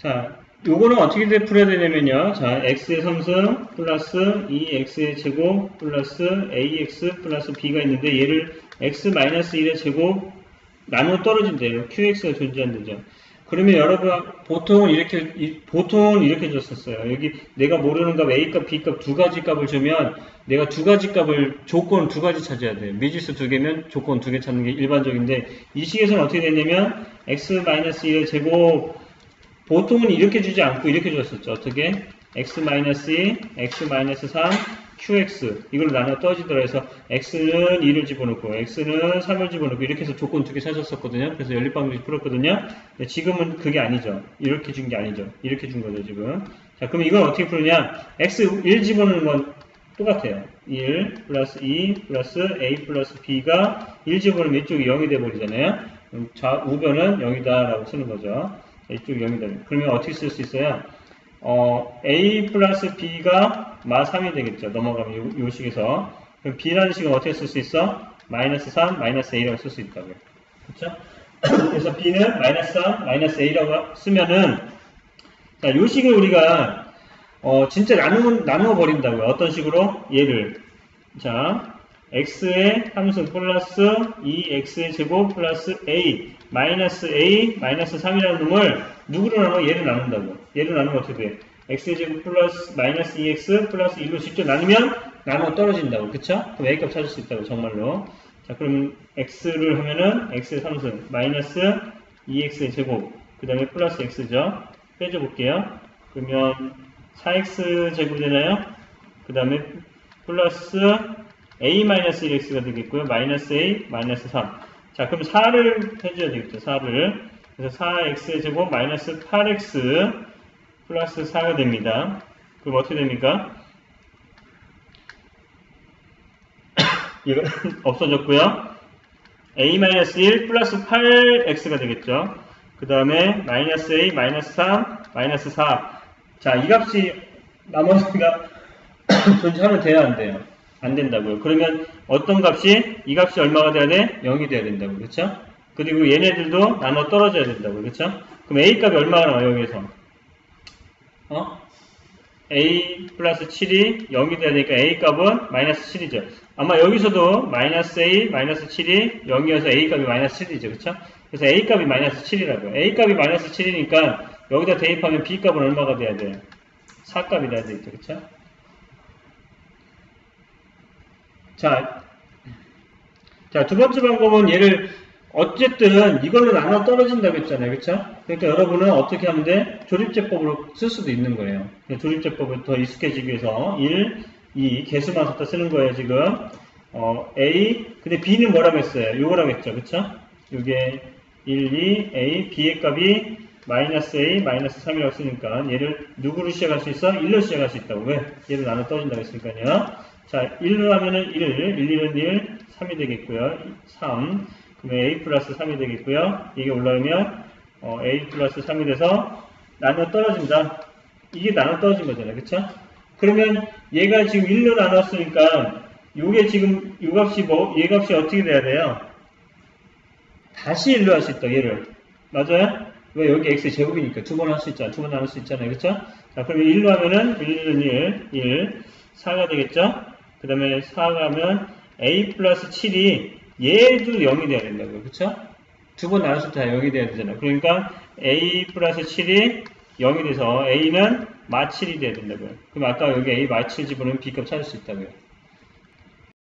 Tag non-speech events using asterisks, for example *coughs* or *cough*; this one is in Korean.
자, 요거는 어떻게 돼 풀어야 되냐면요. 자, x의 3승 플러스 2x의 제곱 플러스 ax 플러스 b가 있는데 얘를 x 마이너스 1의 제곱 나누어 떨어진대요. qx가 존재한대죠. 그러면 여러분 보통은 이렇게 이- 보통은 이렇게 줬었어요. 여기 내가 모르는 값 a 값, b 값 두 가지 값을 주면 내가 두 가지 값을 조건 두 가지 찾아야 돼요. 미지수 두 개면 조건 두 개 찾는 게 일반적인데 이 식에서는 어떻게 됐냐면 x 마이너스 1의 제곱 보통은 이렇게 주지 않고 이렇게 줬었죠. 어떻게? x-2, x-3, qx 이걸로 나눠 떠지더라 해서 x는 2를 집어넣고 x는 3을 집어넣고 이렇게 해서 조건 두 개 찾았었거든요. 그래서 연립방정식 풀었거든요. 지금은 그게 아니죠. 이렇게 준 게 아니죠. 이렇게 준 거죠, 지금. 자, 그럼 이건 어떻게 풀느냐? x 1 집어넣는 건 똑같아요. 1 플러스 2 플러스 a 플러스 b가 1 집어넣으면 이쪽이 0이 돼버리잖아요. 그럼 좌, 우변은 0이다 라고 쓰는 거죠. 이쪽이 0이다. 그러면 어떻게 쓸 수 있어요? 어, a 플러스 b가 마 3이 되겠죠. 넘어가면 요, 요 식에서. 그럼 b라는 식은 어떻게 쓸 수 있어? 마이너스 3, 마이너스 a라고 쓸 수 있다고요. 그렇죠? *coughs* 그래서 b는 마이너스 3, 마이너스 a라고 쓰면은 자, 요 식을 우리가 어, 진짜 나누, 나누어 버린다고요. 어떤 식으로? 얘를. 자, x의 함수 플러스 2x의 제곱 플러스 a 마이너스 a 마이너스 3이라는 놈을 누구로 나눠? 얘를 나눈다고. 얘를 나누면 어떻게 돼? x의 제곱 플러스 마이너스 2x 플러스 1로 직접 나누면 나눠 떨어진다고. 그쵸? 그럼 a 값 찾을 수 있다고 정말로. 자, 그러면 x를 하면은 x의 3승 마이너스 2x의 제곱 그 다음에 플러스 x죠. 빼줘 볼게요. 그러면 4x 제곱이 되나요? 그 다음에 플러스 a-1x가 되겠고요. 마이너스 a, 마이너스 3. 자, 그럼 4를 해줘야 되겠죠. 4를. 그래서 4x 제곱 마이너스 8x 플러스 4가 됩니다. 그럼 어떻게 됩니까? *coughs* 이거 *coughs* 없어졌고요. a-1 플러스 8x가 되겠죠. 그 다음에 마이너스 a, 마이너스 3, 마이너스 4. 자, 이 값이 나머지가 *coughs* 존재하면 돼야 안 돼요? 안 된다고요. 그러면 어떤 값이 이 값이 얼마가 돼야 돼? 0이 돼야 된다고. 그렇죠? 그리고 얘네들도 나눠 떨어져야 된다고. 그렇죠? 그럼 a 값이 얼마가 나와요, 여기에서? 어? a 플러스 7이 0이 돼야 되니까 a 값은 마이너스 7이죠. 아마 여기서도 마이너스 a 마이너스 7이 0이어서 a 값이 마이너스 7이죠. 그렇죠? 그래서 a 값이 마이너스 7이라고요. a 값이 마이너스 7이니까 여기다 대입하면 b 값은 얼마가 돼야 돼요? 4값이 돼야 되겠죠. 그렇죠? 자, 자, 두 번째 방법은 얘를 어쨌든 이걸로 나눠 떨어진다고 했잖아요. 그쵸? 그러니까 여러분은 어떻게 하면 돼? 조립제법으로 쓸 수도 있는 거예요. 조립제법을 더 익숙해지기 위해서 1, 2 개수만 갖다 쓰는 거예요, 지금. 어, A, 근데 B는 뭐라고 했어요? 요거라고 했죠. 그쵸? 요게 1, 2, A, B의 값이 마이너스 A, 마이너스 3이라고 쓰니까 얘를 누구로 시작할 수 있어? 1로 시작할 수 있다고. 왜? 얘를 나눠 떨어진다고 했으니까요. 자, 1로 하면은 1, 1, 1은 1, 3이 되겠고요. 3. 그러면 a 플러스 3이 되겠고요. 이게 올라오면 어, a 플러스 3이 돼서 나눠 떨어진다. 이게 나눠 떨어진 거잖아요. 그쵸? 그러면 얘가 지금 1로 나눴으니까 요게 지금 요 값이 뭐, 얘 값이 어떻게 돼야 돼요? 다시 1로 할 수 있다. 얘를. 맞아요? 왜 여기 x 제곱이니까 두 번 할 수 있잖아. 두 번 나눌 수 있잖아요. 그쵸? 자, 그러면 1로 하면은 1은 1, 1, 4가 되겠죠? 그 다음에 4가 하면 a 플러스 7이 얘도 0이 돼야 된다고요. 그쵸? 두 번 나눴을 때 다 0이 돼야 되잖아. 그러니까 a 플러스 7이 0이 돼서 a는 마 7이 돼야 된다고요. 그럼 아까 여기 a 마 7 집어넣으면 b값 찾을 수 있다고요.